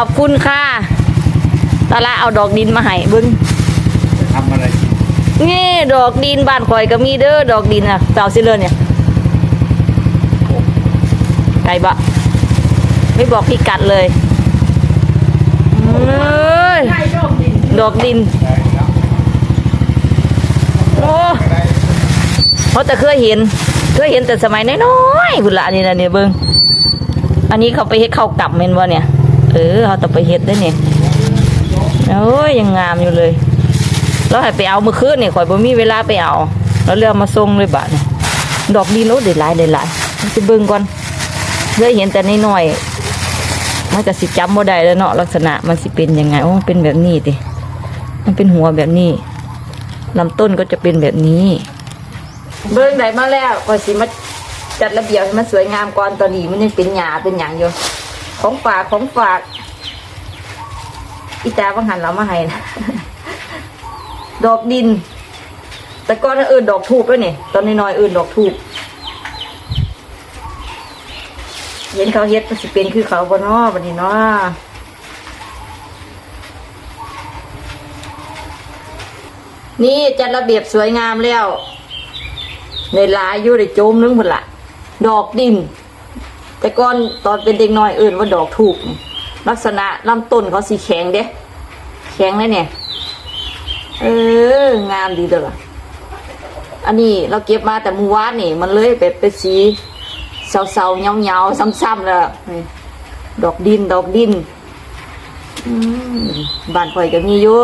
อบคุณค่ะตาละเอาดอกดินมาให้เบิ้งจะทำอะไรกินนี่ดอกดินบ้านข่อยก็มีเด้อดอกดินอะเต่าซิเลยเนี่ยไก่บะไม่บอกพี่กัดเลยเอ้ยดอกดินได้ครับโอ้ได้เพราะแต่เคยเห็น เคยเห็นแต่สมัยน้อยๆพุ่นละนี่นะเนี่ยเบิ้งอันนี้เขาไปเฮ็ดข้าวกลับเมนวะเนี่ย เออเขาต้องไปเฮ็ดได้เนี่ยโอ้ยยังงามอยู่เลยแล้วให้ไปเอาเมื่อคืนเนี่ยข่อยบ่มีเวลาไปเอาแล้วเรือมาส่งเลยบาทเนี่ยดอกดินโอ้เด็ดหลายเด็ดหลายมันจะเบิ่งก่อนเคยเห็นแต่น้อยๆมันก็สิจำบ่ได้แล้วเนาะลักษณะมันสิเป็นยังไงโอ้เป็นแบบนี้ติมันเป็นหัวแบบนี้ลำต้นก็จะเป็นแบบนี้ เบิ่งได้มาแล้วก็สิมาจัดระเบียบให้มันสวยงามก่อนตอนนี้มันยังเป็นหญ้าเป็นหยังอยู่ ของฝากของฝากอีตาบังหันเรามาให้นะดอกดิน แต่ก่อนอื่นดอกทูบด้วยนี่ตอนน้อยๆอื่นดอกทูบเห็นเขาเฮ็ดมันสิเป็นคือเขาบ่นาะบัดนี้เนาะนี่จัดระเบียบสวยงามแล้วในลายอยู่ในโจมนึงพุ่นละดอกดิน แต่ก่อนตอนเป็นเด็กน้อยเอื่นว่าดอกทูบลักษณะลำต้นเขาสีแข็งเด้แข็งเลยเนี่ย เอองามดีเด้อล่ะอันนี้เราเก็บมาแต่เมื่อวานนี่ มันเลยแบบเป็นสีเศร้าๆเงาๆซ้ำๆแล้วดอกดินดอกดินบ้านข่อยก็มีอยู่